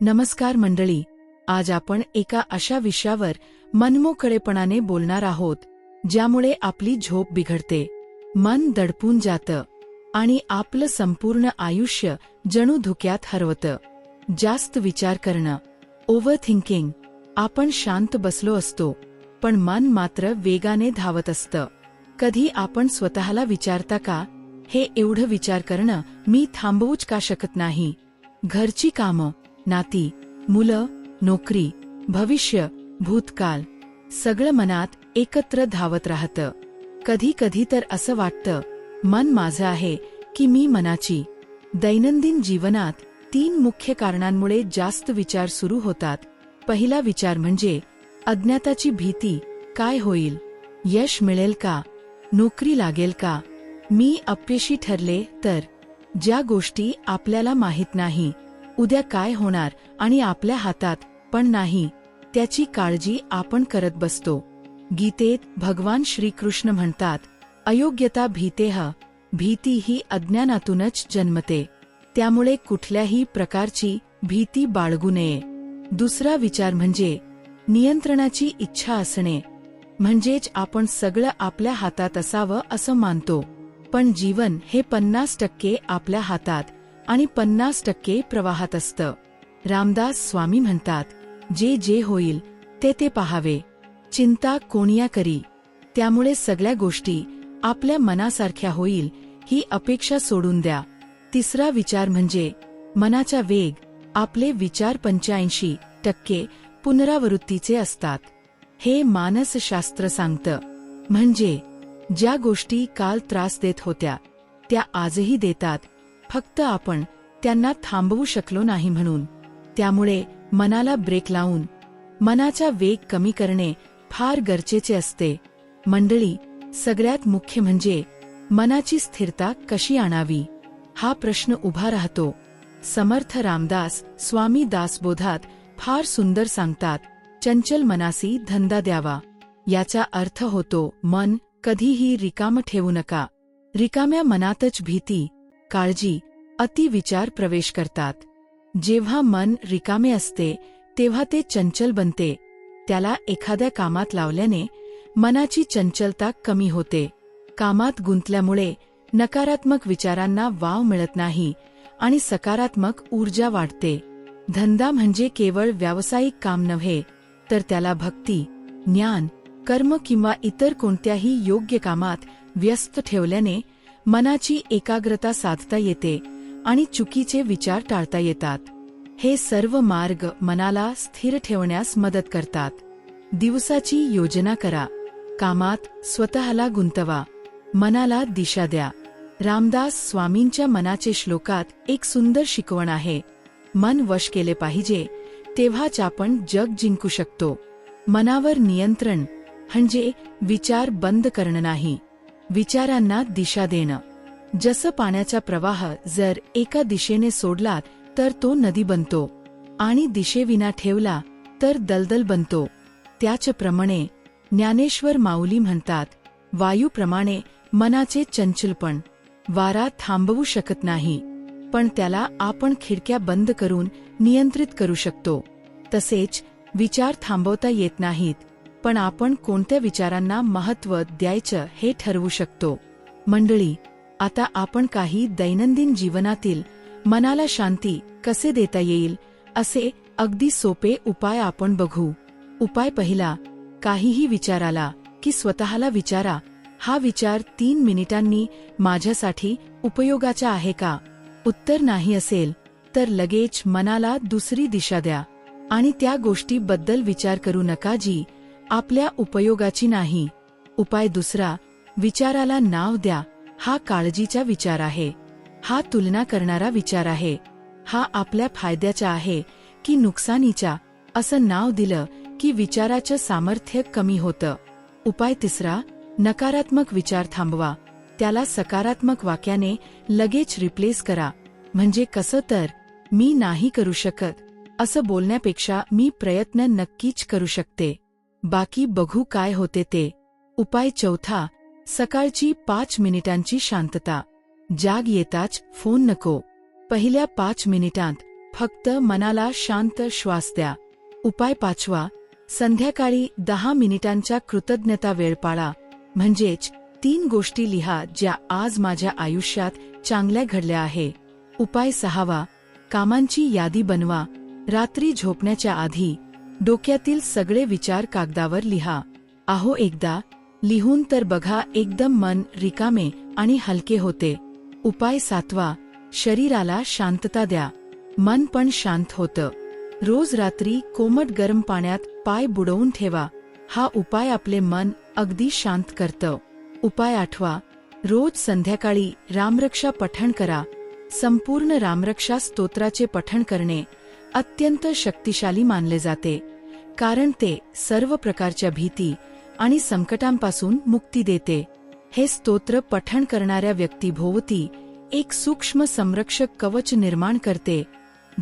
नमस्कार मंडळी आज आपण एका अशा विषयावर मनमोकळेपणाने बोलणार आहोत ज्यामुळे आपली झोप बिघडते मन दडपून जातं आणि आपलं संपूर्ण आयुष्य जणू धुक्यात हरवतं. जास्त विचार करणं ओव्हर थिंकिंग आपण शांत बसलो असतो पण मन मात्र वेगाने धावत असतं. कधी आपण स्वतःला विचारता का हे एवढं विचार करणं मी थांबवूच का शकत नाही? घरची कामं नाती मुलं नोकरी भविष्य भूतकाल सगळं मनात एकत्र धावत राहतं. कधी कधी तर असं वाटतं मन माझं आहे की मी मनाची. दैनंदिन जीवनात तीन मुख्य कारणांमुळे जास्त विचार सुरू होतात. पहिला विचार म्हणजे अज्ञाताची भीती काय होईल? यश मिळेल का? नोकरी लागेल का? मी अपयशी ठरले तर ज्या गोष्टी आपल्याला माहीत नाही उद्या काय होणार आणि आपल्या हातात पण नाही त्याची काळजी आपण करत बसतो. गीतेत भगवान श्रीकृष्ण म्हणतात अयोग्यता भीतेह भीती ही अज्ञानातूनच जन्मते. त्यामुळे कुठल्याही प्रकारची भीती बाळगू नये. दुसरा विचार म्हणजे नियंत्रणाची इच्छा असणे म्हणजेच आपण सगळं आपल्या हातात असावं असं मानतो. पण जीवन हे पन्नास टक्के आपल्या हातात आणि पन्नास टक्के प्रवाहात असतं. रामदास स्वामी म्हणतात जे जे होईल ते ते पहावे. चिंता कोणिया करी. त्यामुळे सगळ्या गोष्टी आपल्या मनासारख्या होईल ही अपेक्षा सोडून द्या. तिसरा विचार म्हणजे मनाचा वेग आपले विचार पंच्याऐंशी टक्के पुनरावृत्तीचे असतात. हे मानसशास्त्र सांगतं. म्हणजे ज्या गोष्टी काल त्रास देत होत्या त्या आजही देतात फक्त आपण त्यांना थांबवू शकलो नाही म्हणून. त्यामुळे मनाला ब्रेक लावून मनाचा वेग कमी करणे फार गरजेचे असते. मंडळी सगळ्यात मुख्य म्हणजे मनाची स्थिरता कशी आणावी? हा प्रश्न उभा राहतो. समर्थ रामदास स्वामी दासबोधात फार सुंदर सांगतात चंचल मनासी धंदा द्यावा. याचा अर्थ होतो मन कधीही रिकाम ठेवू नका. रिकाम्या मनातच भीती काळजी अतिविचार प्रवेश करतात. जेव्हा मन रिकामे असते तेव्हा ते चंचल बनते. त्याला एखाद्या कामात लावल्याने मनाची चंचलता कमी होते. कामात गुंतल्यामुळे नकारात्मक विचारांना वाव मिळत नाही आणि सकारात्मक ऊर्जा वाढते. धंदा म्हणजे केवळ व्यावसायिक काम नव्हे तर त्याला भक्ती ज्ञान कर्म किंवा इतर कोणत्याही योग्य कामात व्यस्त ठेवल्याने मनाची एकाग्रता साधता येते आणि चुकीचे विचार टाळता येतात. हे सर्व मार्ग मनाला स्थिर ठेवण्यास मदत करतात. दिवसाची योजना करा. कामात स्वतःला गुंतवा. मनाला दिशा द्या. रामदास स्वामींच्या मनाचे श्लोकात एक सुंदर शिकवण आहे. मन वश केले पाहिजे तेव्हाच आपण जग जिंकू शकतो. मनावर नियंत्रण म्हणजे विचार बंद करणं नाही. विचारांना दिशा देणं. जसं पाण्याचा प्रवाह जर एका दिशेने सोडलात तर तो नदी बनतो आणि दिशेविना ठेवला तर दलदल बनतो. त्याचप्रमाणे ज्ञानेश्वर माऊली म्हणतात वायूप्रमाणे मनाचे चंचलपण. वारा थांबवू शकत नाही पण त्याला आपण खिडक्या बंद करून नियंत्रित करू शकतो. तसेच विचार थांबवता येत नाहीत. पण आपण कोणत्या विचारांना महत्त्व द्यायचं हे ठरवू शकतो. मंडळी आता आपण काही दैनंदिन जीवनातील मनाला शांती कसे देता येईल असे अगदी सोपे उपाय आपण बघू. उपाय पहिला काहीही विचाराला की स्वतःला विचारा हा विचार तीन मिनिटांनी माझ्यासाठी उपयोगाचा आहे का? उत्तर नाही असेल तर लगेच मनाला दुसरी दिशा द्या. आणि त्या गोष्टीबद्दल विचार करू नका जी आपल्या उपयोगाची नाही. उपाय दुसरा विचाराला नाव द्या. हा काळजीचा विचार आहे. हा तुलना करणारा विचार आहे. हा आपल्या फायद्याचा आहे की नुकसानीचा. असं नाव दिलं की विचाराचं सामर्थ्य कमी होतं. उपाय तिसरा नकारात्मक विचार थांबवा. त्याला सकारात्मक वाक्याने लगेच रिप्लेस करा. म्हणजे कसं तर मी नाही करू शकत. असं बोलण्यापेक्षा मी प्रयत्न नक्कीच करू शकते. बाकी बघू काय होते ते. उपाय चौथा सकाळची पाच मिनिटांची शांतता. जाग येताच फोन नको. पहिल्या पाच मिनिटांत फक्त मनाला शांत श्वास द्या. उपाय पाचवा संध्याकाळी दहा मिनिटांच्या कृतज्ञता वेळ पाळा. म्हणजेच तीन गोष्टी लिहा ज्या आज माझ्या आयुष्यात चांगल्या घडल्या आहे. उपाय सहावा कामांची यादी बनवा. रात्री झोपण्याच्या आधी डोक्यातील सगळे विचार कागदावर लिहा. आहो एकदा लिहून तर बघा एकदम मन रिकामे आणि हलके होते. उपाय सातवा शरीराला शांतता द्या. मन पण शांत होतं. रोज रात्री कोमट गरम पाण्यात पाय बुडवून ठेवा. हा उपाय आपले मन अगदी शांत करतं. उपाय आठवा रोज संध्याकाळी रामरक्षा पठण करा. संपूर्ण रामरक्षा स्तोत्राचे पठण करणे अत्यंत शक्तिशाली मानले जाते कारण ते सर्व प्रकारच्या भीती आणि संकटांपासून मुक्ती देते. हे स्तोत्र पठण करणाऱ्या व्यक्तीभोवती एक सूक्ष्म संरक्षक कवच निर्माण करते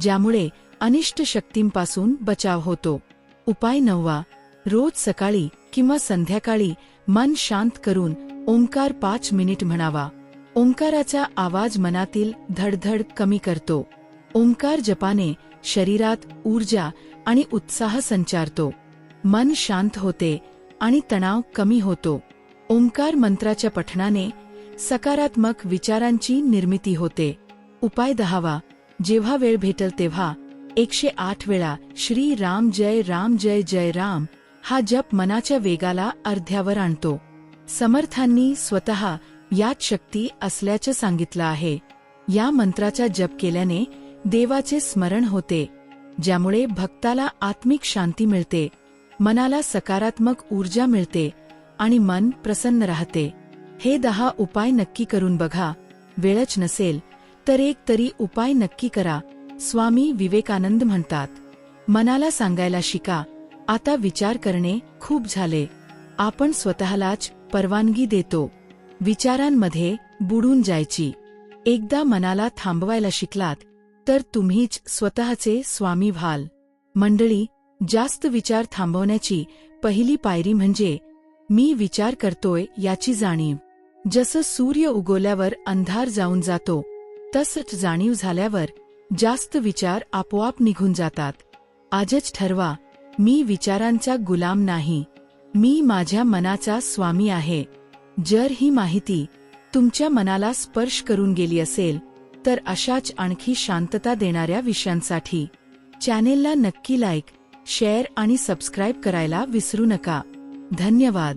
ज्यामुळे अनिष्ट शक्तींपासून बचाव होतो. उपाय नववा रोज सकाळी किंवा संध्याकाळी मन शांत करून ओंकार पाच मिनिट म्हणावा. ओंकाराचा आवाज मनातील धडधड कमी करतो. ओंकार जपाने शरीरात ऊर्जा आणि उत्साह संचारतो. मन शांत होते आणि तणाव कमी होतो. ओंकार मंत्राच्या पठणाने सकारात्मक विचारांची निर्मिती होते. उपाय दहावा जेव्हा वेळ भेटल तेव्हा एकशे आठ वेळा श्री राम जय राम जय जय राम हा जप मनाच्या वेगाला अर्ध्यावर आणतो. समर्थांनी स्वतः यात शक्ती असल्याचं सांगितलं आहे. या मंत्राचा जप केल्याने देवाचे स्मरण होते ज्यामुळे भक्ताला आत्मिक शांती मिळते मनाला सकारात्मक ऊर्जा मिळते आणि मन प्रसन्न राहते. हे दहा उपाय नक्की करून बघा. वेळच नसेल तर एक तरी उपाय नक्की करा स्वामी विवेकानंद म्हणतात. मनाला सांगायला शिका आता विचार करणे खूप झाले. आपण स्वतःलाच परवानगी देतो. विचारांमध्ये बुडून जायची. एकदा मनाला थांबवायला शिकलात तर तुम्हीच स्वतःचे स्वामी व्हाल. मंडळी जास्त विचार थांबवण्याची पहिली पायरी म्हणजे मी विचार करतोय याची जाणीव. जसं सूर्य उगवल्यावर अंधार जाऊन जातो तसंच जाणीव झाल्यावर जास्त विचार आपोआप निघून जातात. आजच ठरवा मी विचारांचा गुलाम नाही. मी माझ्या मनाचा स्वामी आहे. जर ही माहिती तुमच्या मनाला स्पर्श करून गेली असेल तर अशाच आणखी शांतता देणाऱ्या विषयांसाठी चॅनेलला नक्की लाईक शेअर आणि सबस्क्राईब करायला विसरू नका. धन्यवाद.